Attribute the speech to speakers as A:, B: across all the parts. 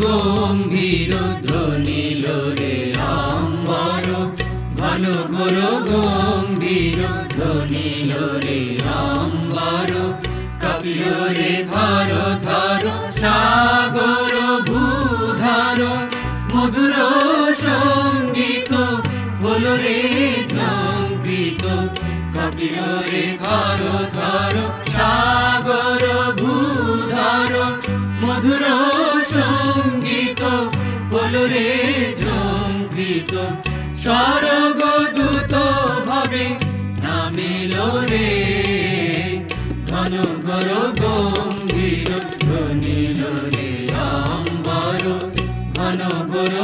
A: গম্ভীর ধ্বনিল রে, আম্বর। ঘনঘোর গম্ভীর ধ্বনিল রে, আম্বর। কপিল রে, ধর ধর, সাগর ভূধার। মধুর সংগীত হল রে, ঝঙ্কৃত। কপিল রে, ধর ধর, সাগর ভূধার। মধুর হল জঙ্কৃত স্বর্গ দূত ভাবে নামিল রে। ঘন ঘর গম্ভীর, ধ্বনিল রে অম্বর। ঘন ঘর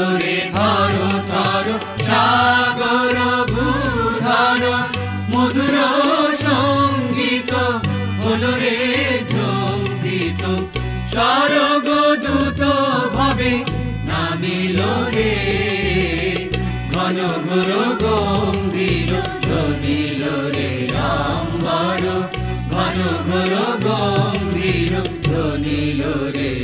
A: কপিল রে ধর ধর, সাগর ভূধার মধুর সংগীত হল রে ঝঙ্কৃত স্বর্গ দূত ভাবে নামিল রে, ঘন ঘোর গম্ভীর ধ্বনিল রে আম্বর ঘন ঘোর গম্ভীর ধ্বনিল রে।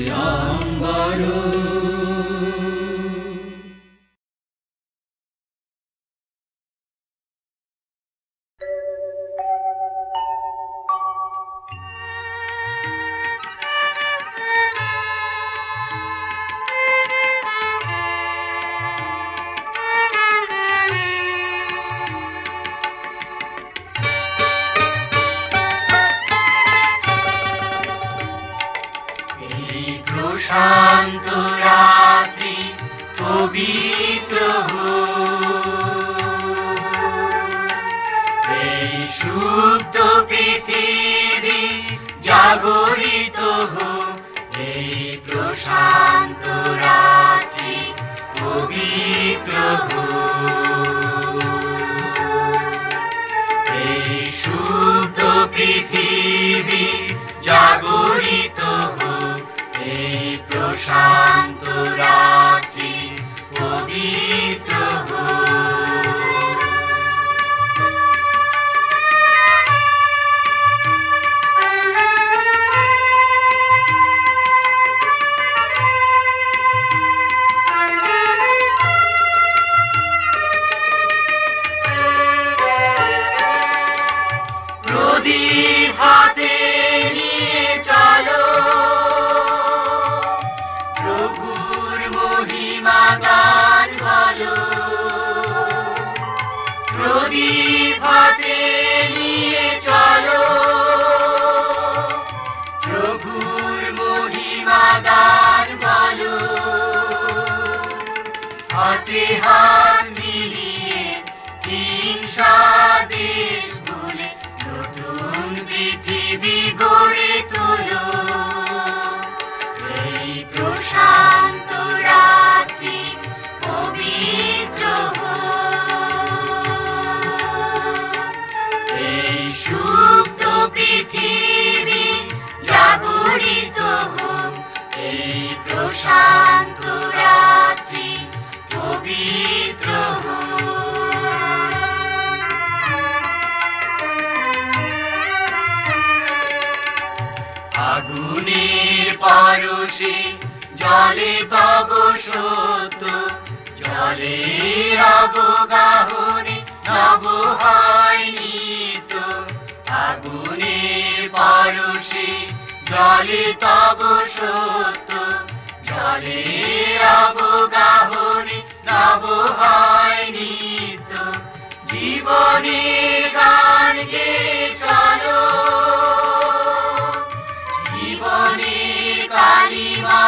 B: জীবনের কালিমা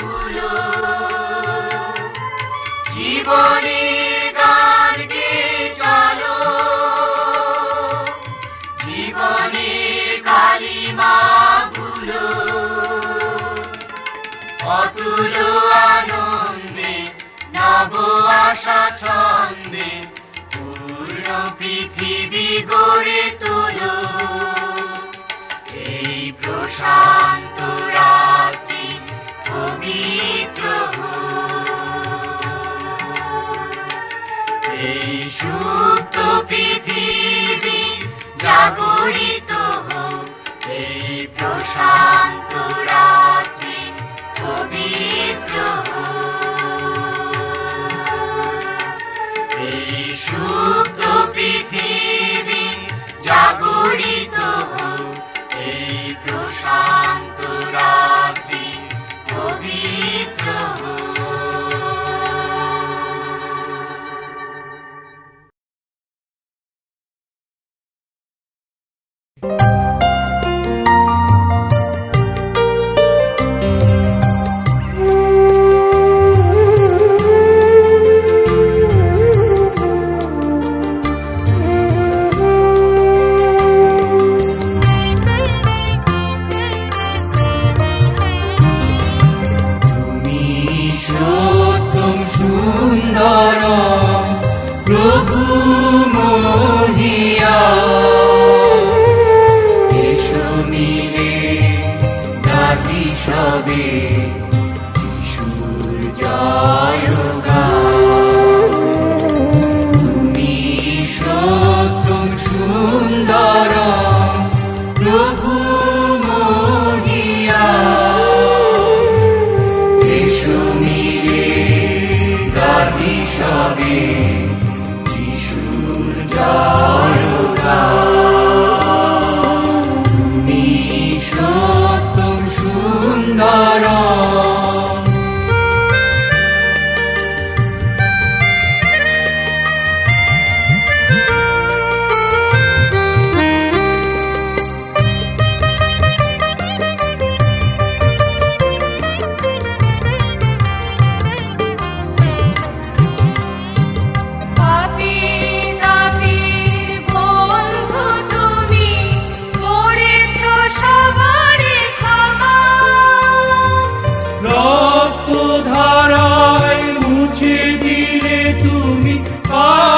B: ভুলো জীবনের 아.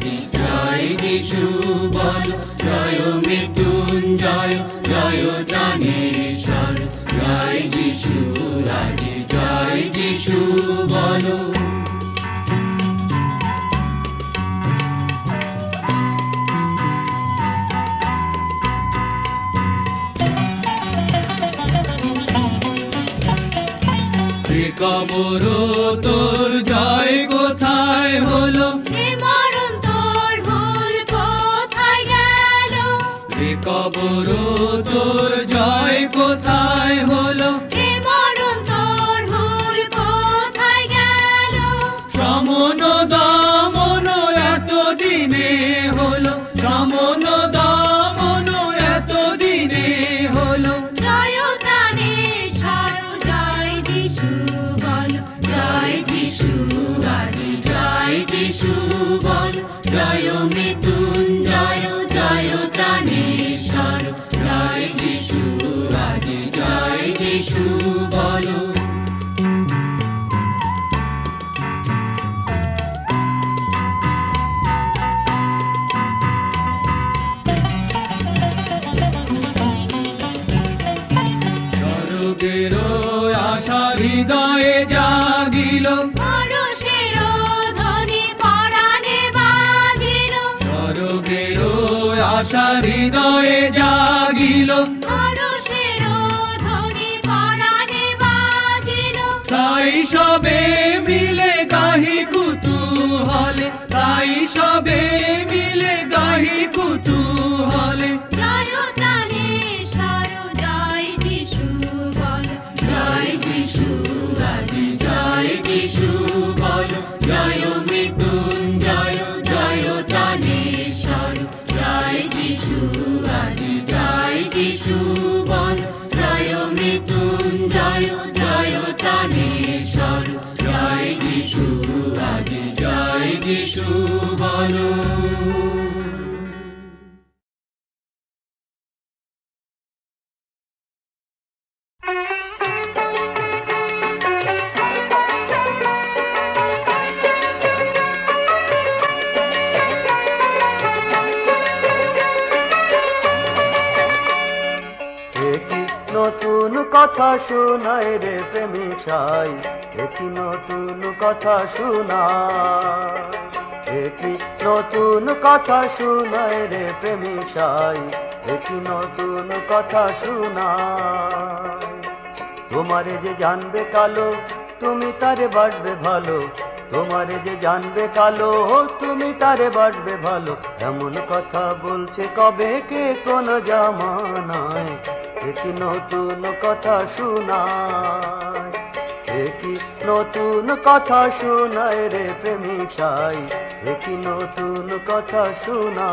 B: জানি। জয়
A: যিশু, বল। জয় মৃত্যুঞ্জয়, জয় ত্রাণেশ্বর জয় যিশু, রাজি। জয় যিশু, বলো। কবর তোর
C: 하 কথা শোনা। এটি নতুন কথা শোনায় রে প্রেমিক সাই? নতুন কথা শোনা? তোমারে যে জানবে কালো, তুমি তারে বাড়বে ভালো। তোমারে যে জানবে কালো, তুমি তারে বাড়বে ভালো। এমন কথা বলছে কবে কে কোন জামানায়? এটি নতুন কথা শোনা নতুন কথা শোনায় রে প্রেমিক সাই একটি নতুন কথা শুনা।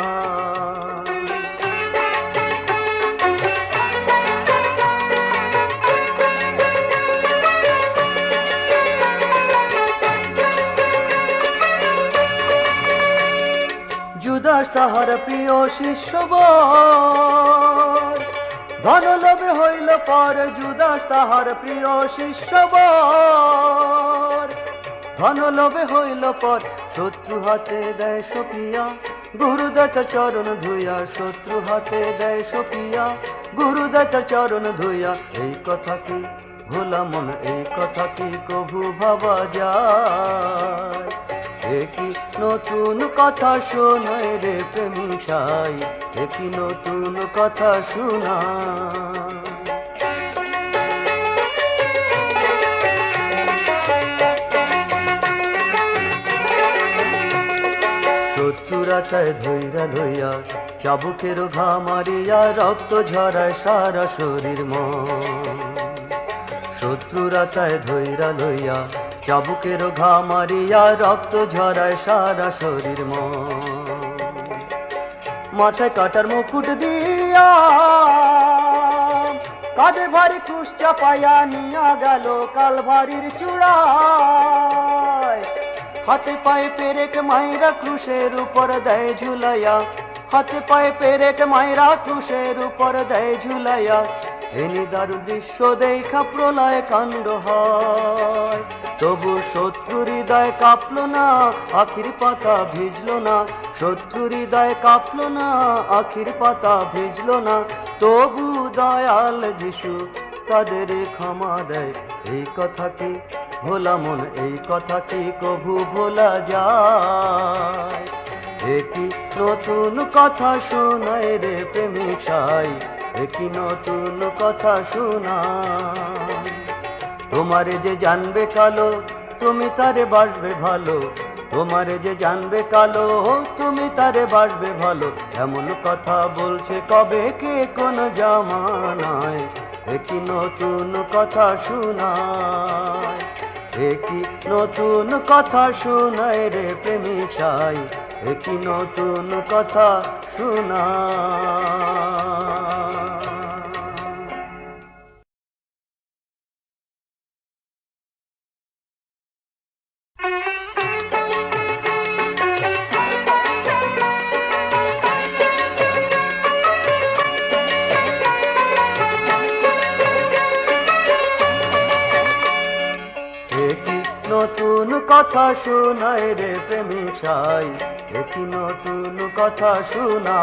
C: জুদাস তাহার প্রিয় শিষ্য বর। ধন লোভে হইল পর জুদাস তাহার প্রিয় শিষ্য বর। ধন লোভে হইল পর শত্রু হাতে দেয় সপিয়া গুরুদত্ত চরণ ধুইয়া শত্রু হাতে দেয় সপিয়া গুরুদত্ত চরণ ধুইয়া, এই কথা কি ভোলা মন, এই কথা কি কভু ভাবা যায় একই নতুন কথা শোনায় রে প্রেমিকাই একই নতুন কথা শোনা চায় ধৈরা লইয়া চাবুকের ঘা মারিয়া রক্ত ঝরায় সারা শরীর মন। শত্রুরা চায় ধৈরা লইয়া চাবুকের ঘা মারিয়া রক্ত ঝরায় সারা শরীর মাথায় কাটার মুকুট দিয়া কাঁধে ভারী ক্রুশ চাপাইয়া নিয়া গেল কালভারির চূড়ায়। হাতে পায়ে পেরেক মাইরা ক্রুশের উপর দেয় ঝুলাইয়া। হাতে পায়ে পেরেক মাইরা ক্রুশের উপর দেয় ঝুলাইয়া। এনি দারু দৃশ্য দেখা প্রলয় কাণ্ড হয়। তবু শত্রু হৃদয় কাঁপলো না, আখির পাতা ভিজলো না। শত্রু হৃদয় কাঁপলো না, আখির পাতা ভিজলো না। তবু দয়াল যিশু তাদের ক্ষমা দেয়। এই কথা কি? ভোলা মন, এই কথা কি কভু ভোলা যায়? একই নতুন কথা শোনায় রে প্রেমিক একই নতুন কথা শোনা। তোমারে যে জানবে কালো, তুমি তারে বাসবে ভালো। তোমারে যে জানবে কালো তুমি তারে বাসবে ভালো। এমন কথা বলছে কবে কে কোন জামানায়। একই নতুন কথা শোনায়। একই নতুন কথা শোনায় রে প্রেমী ছাই? একই নতুন কথা শোনা? একই কথা শোনায় রে প্রেমিক সাই, একই নতুন কথা শোনা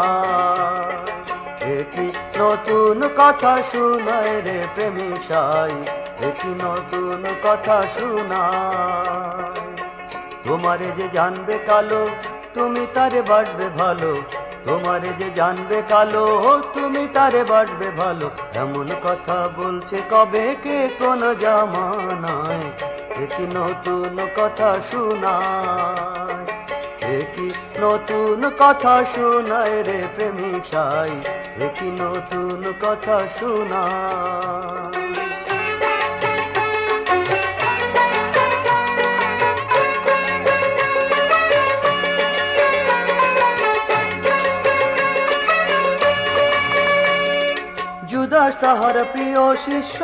C: একই নতুন কথা শোনায় রে প্রেমিক সাই, একই নতুন কথা শোনা তোমারে যে জানবে কালো, তুমি তারে বাসবে ভালো। তোমারে যে জানবে কালো, তুমি তারে বাসবে ভালো। এমন কথা বলছে কবে কে, কোন জামানায় একই নতুন কথা শোনায়, একই নতুন কথা শোনায় রে প্রেমিক সাই, একই নতুন কথা শোনায়। জুদাস তাহার প্রিয় শিষ্য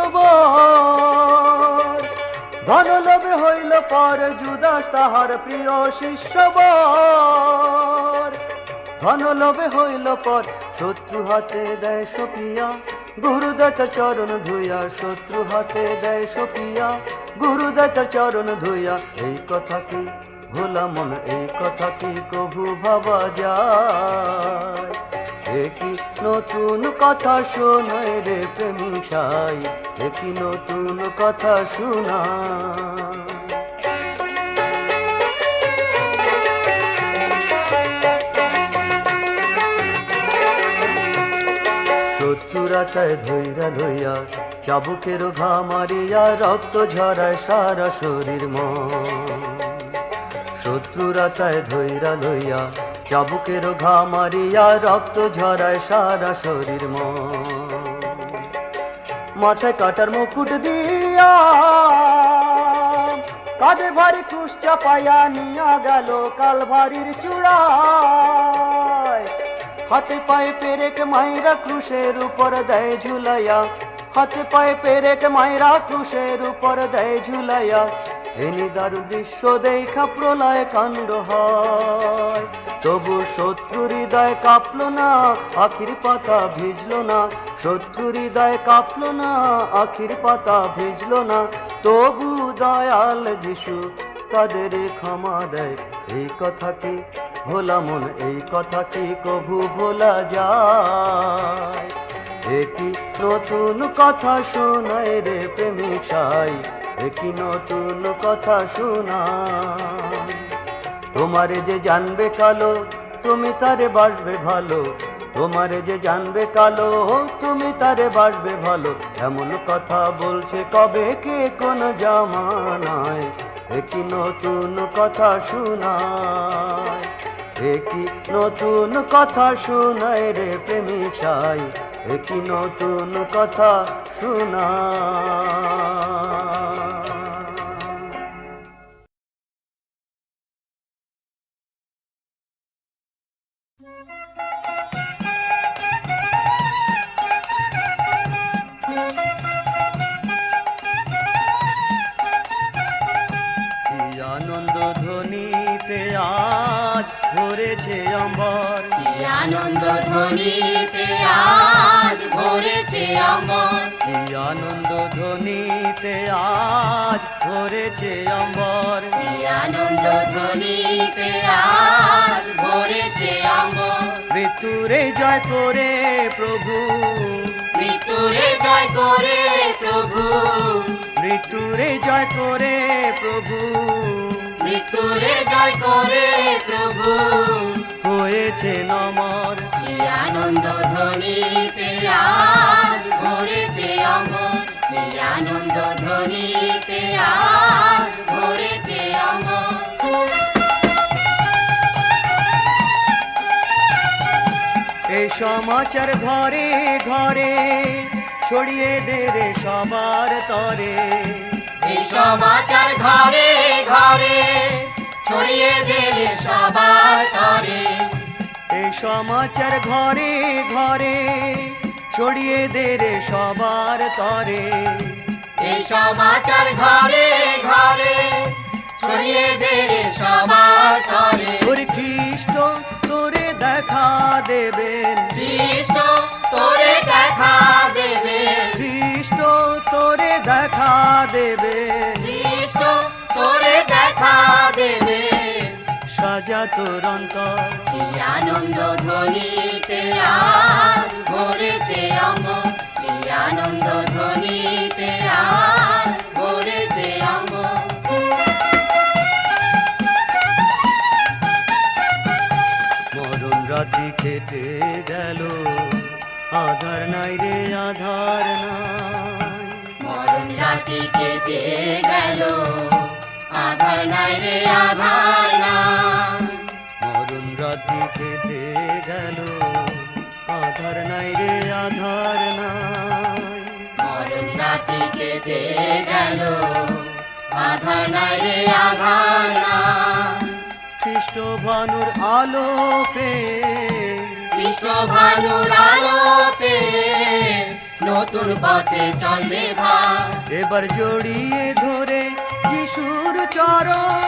C: বর। ধন লোভে হইল পর জুদাস তাহার প্রিয় শিষ্য বর। ধন লোভে হইল পর শত্রু হাতে দেয় সপিয়া গুরুদত্ত চরণ ধুইয়া শত্রু হাতে দেয় সপিয়া গুরুদত্ত চরণ ধুইয়া, এই কথা কি ভোলা মন এই কথা কি কভু ভাবা যায় একই নতুন কথা শোনায় রে প্রেমিক সাই। একই নতুন কথা শোনা চায় ধৈরা লইয়া চাবুকের ঘা মারিয়া রক্ত ঝরায় সারা শরীর মন। শত্রুরা চায় ধৈরা লইয়া চাবুকের ঘা মারিয়া রক্ত ঝরায় সারা শরীর মাথায় কাটার মুকুট দিয়া কাঁধে ভারী ক্রুশ চাপাইয়া নিয়া গেল কালভারির চূড়ায়। হাতে পায়ে পেরেক মাইরা ক্রুশের উপর দেয় ঝুলাইয়া। হাতে পায়ে পেরেক মাইরা ক্রুশের উপর দেয় ঝুলাইয়া। এনি দারু দৃশ্য দেখা প্রলয় কাণ্ড হয়। তবু শত্রু হৃদয় কাঁপলো না, আখির পাতা ভিজলো না। শত্রু হৃদয় কাঁপলো না, আখির পাতা ভিজলো না। তবু দয়াল যিশু তাদের ক্ষমা দেয়। এই কথা কি? ভোলা মন, এই কথা কি কভু ভোলা যায়? এটি নতুন কথা শোনায় রে প্রেমিক সাই। একই নতুন কথা শোনা। তোমারে যে জানবে কালো, তুমি তারে বাসবে ভালো। তোমারে যে জানবে কালো, তুমি তারে বাসবে ভালো। এমন কথা বলছে কবে কে কোন জামানায়। একই নতুন কথা শোনায় একই নতুন কথা শোনায় রে প্রেমিক সাই। একই নতুন কথা শোনায় ভরেছে অম্বর।
A: কি আনন্দ ধ্বনিতে আজ ভরেছে আমার
C: কি আনন্দ ধ্বনিতে আজ ভরেছে অম্বর।
A: কি আনন্দ ধ্বনিতে আজ ভরেছে আমার
C: মৃত্যুরে জয় করে প্রভু।
A: মৃত্যুরে জয় করে প্রভু।
C: মৃত্যুরে জয় করে প্রভু।
A: মৃত্যুরে জয় করে প্রভু।
C: হয়েছে নমর।
A: কি আনন্দ ধ্বনিতে আজ ভরেছে আমার কি আনন্দ ধ্বনিতে আজ ভরেছে আমার
C: এই সমাচার ঘরে ঘরে ছড়িয়ে দে রে সবার তরে।
A: সমাচার ঘরে ঘরে ছড়িয়ে দেবে সবার তরে।
C: এই সমাচার ঘরে ঘরে ছড়িয়ে দে রে সবার তরে।
A: এই সমাচার ঘরে ঘরে ছড়িয়ে দেবে সবার তরে।
C: ওর খ্রিস্ট তোরে দেখা দেবেন
A: কৃষ্ণ তোরে দেখা
C: তোর অন্তর
A: কি আনন্দ ধ্বনিতে ভরেছে কি আনন্দ ধ্বনিতে ভরেছে
C: মরণ রাতি কেটে গেল। আধার নাই রে আধার নাই।
A: মরণ রাতি কেটে গেল। আধার নাই রে আধার নাই।
C: ভানুর আলোকে
A: কৃষ্ণ ভানুর আলোতে নতুন পথে চলবে ভাই
C: এবার জড়িয়ে ধরে যিশুর চরণ।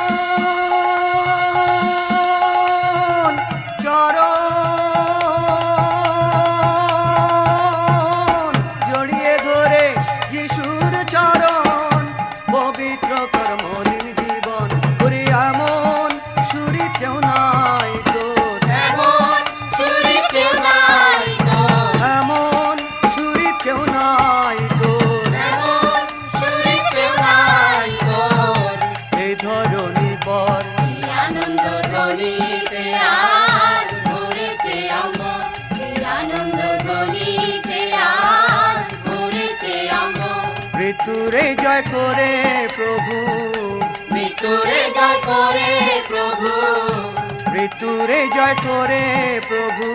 C: মৃত্যুরে জয় করে প্রভু।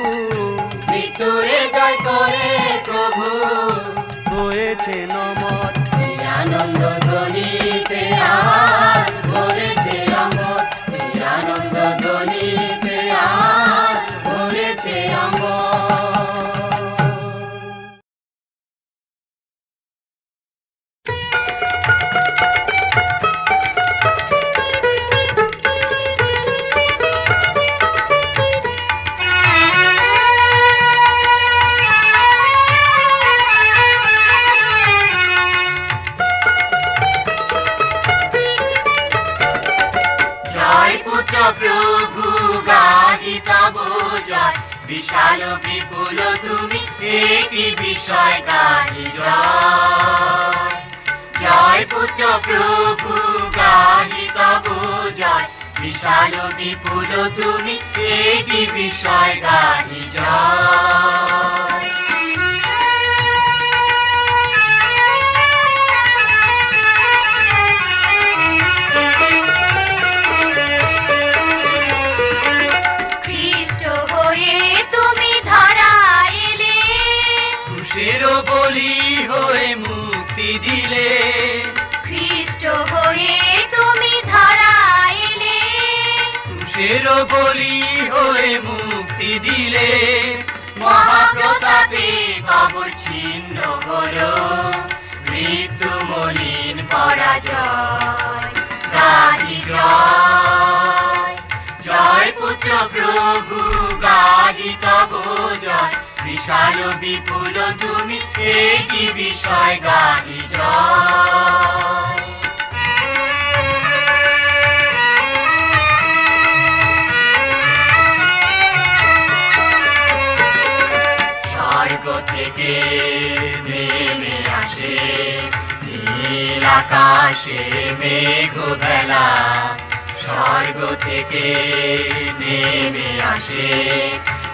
A: মৃত্যুরে জয় করে প্রভু।
C: হয়েছে নমর
A: আনন্দ ধ্বনিতে আর ভরেছে আমার
B: প্রভু গাহি তব বিশাল বিপুল তুমি এই বিষয় গাহি জয়
A: বলি হয়ে মুক্তি দিলে।
B: মহাপ্রতাপে কবর ছিন্ন হলো। মৃত্যু মলিন পরাজয়, গাহি জয়। জয় পুত্র প্রভু, গাহি তব জয়। বিশাল বিপুল তুমি, একই বিষয় গাহি জয়। থেকে নেমে আসে। নীল আকাশে মেঘ বেলা স্বর্গ থেকে নেমে আসে।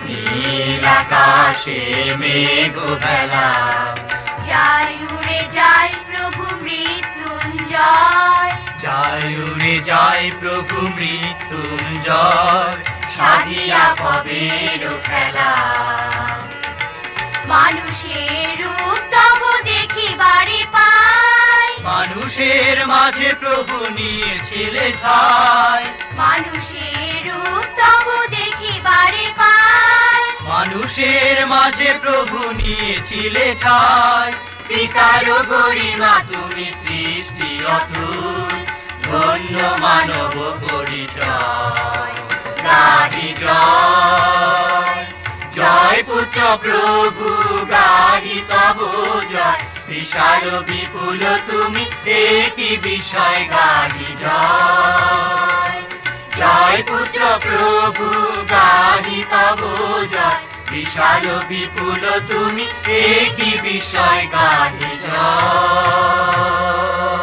B: নীল আকাশে মেঘ বেলা
D: যায় উড়ে যায় প্রভু মৃত্যুঞ্জয়।
A: যায় উড়ে যায় প্রভু মৃত্যুঞ্জয়।
B: সাধিয়া ভবের খেলা।
D: মানুষের রূপ তব দেখিবারে পাই।
A: মানুষের মাঝে প্রভু নিয়েছিলে ঠাই।
D: মানুষের রূপ তব দেখিবারে পাই।
A: মানুষের মাঝে প্রভু নিয়েছিলে ঠাই।
B: পিতার গরিমা তুমি সৃষ্টি অতুল। ধন্য মানব পরিচয়। গাহি জয়। জয়। পুত্র প্রভু গাহি তব জয় বিশাল বিপুল তুমি একই বিষয় গাহি জয়। জয় পুত্র প্রভু গাহি জয়। বিশাল বিপুল তুমি একই বিষয় গাহি জয়।